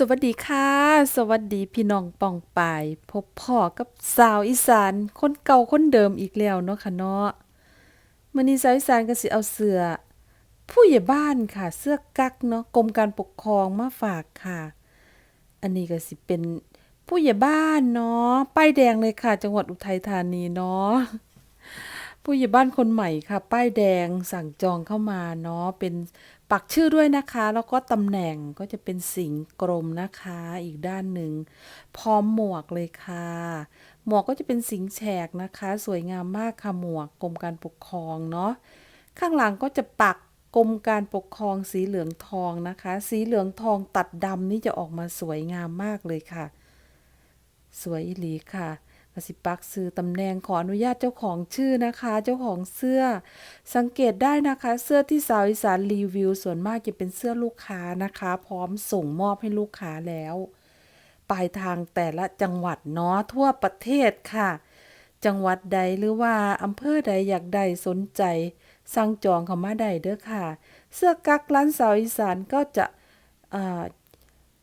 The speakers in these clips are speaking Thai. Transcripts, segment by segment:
สวัสดีค่ะ สวัสดีพี่น้องปองปายพบพ่อกับสาวอีสานคนเก่าคนเดิมอีกแล้วเนาะค่ะเนาะมื้อนี้สาวอีสานก็สิเอาเสื้อผู้ใหญ่บ้านค่ะ เสื้อกั๊กเนาะกรมการปกครองมาฝากค่ะ อันนี้ก็สิเป็นผู้ใหญ่บ้านเนาะป้ายแดงเลยค่ะ จังหวัดอุทัยธานีเนาะ ผู้ใหญ่บ้านคนใหม่ค่ะ ป้ายแดงสั่งจองเข้ามาเนาะเป็นปักชื่อด้วยนะคะ แล้วก็ตำแหน่งก็จะเป็นสิงกรมนะคะ อีกด้านหนึ่งพร้อมหมวกเลยค่ะ หมวกก็จะเป็นสิงแฉกนะคะ สวยงามมากค่ะหมวกกรมการปกครองเนาะข้างหลังก็จะปักกรมการปกครองสีเหลืองทองนะคะ สีเหลืองทองตัดดำนี่จะออกมาสวยงามมากเลยค่ะ สวยอีหลีค่ะ กสิปักซื้อตำแหน่งขออนุญาตเจ้าของชื่อนะคะ เจ้าของเสื้อ สังเกตได้นะคะ เสื้อที่สาวอีสานรีวิว ส่วนมากจะเป็นเสื้อลูกค้านะคะ พร้อมส่งมอบให้ลูกค้าแล้วปลายทางแต่ละจังหวัดเนาะทั่วประเทศค่ะ จังหวัดใดหรือว่าอำเภอใดอยากได้สนใจ สั่งจองเข้ามาได้เด้อค่ะ เสื้อกั๊กร้านสาวอีสานก็จะอ่า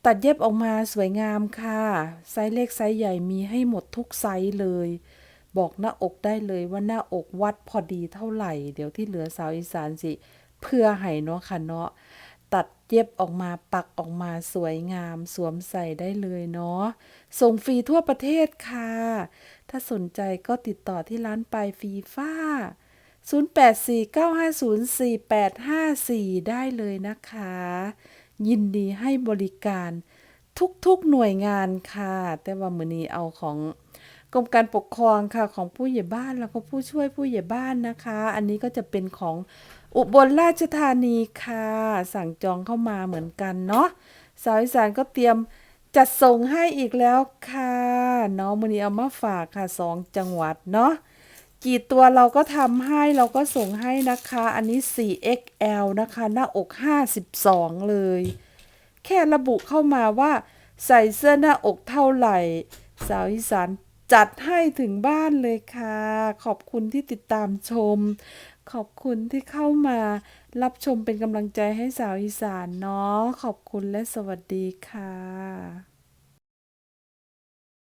ตัดเย็บออกมาสวยงามค่ะ ไซส์เล็กไซส์ใหญ่มีให้หมดทุกไซส์เลย บอกหน้าอกได้เลยว่าหน้าอกวัดพอดีเท่าไหร่ เดี๋ยวที่เหลือสาวอีสานสิ เพื่อให้เนาะค่ะเนาะ ตัดเย็บออกมาปักออกมาสวยงาม สวมใส่ได้เลยเนาะ ส่งฟรีทั่วประเทศค่ะ ถ้าสนใจก็ติดต่อที่ร้านปลายฟรีฟ้า 0849504854 ได้เลยนะคะ ยินดีให้บริการทุกๆหน่วยงานค่ะ แต่ว่ามือนี้เอาของกรมการปกครองค่ะของผู้ใหญ่บ้านแล้วก็ผู้ช่วยผู้ใหญ่บ้านนะคะ อันนี้ก็จะเป็นของอุบลราชธานีค่ะ สั่งจองเข้ามาเหมือนกันเนาะสาวอีสานก็เตรียมจัดส่งให้อีกแล้วค่ะเนาะมื้อนี้เอามาฝากค่ะสองจังหวัดเนาะ กี่ตัวเราก็ทำให้เราก็ส่งให้นะคะ อันนี้ 4XL นะคะ หน้าอก 52 เลย แค่ระบุเข้ามาว่า ใส่เสื้อหน้าอกเท่าไหร่ สาวอีสานจัดให้ถึงบ้านเลยค่ะ ขอบคุณที่ติดตามชม ขอบคุณที่เข้ามา รับชมเป็นกำลังใจให้สาวอีสานเนาะ ขอบคุณและสวัสดีค่ะ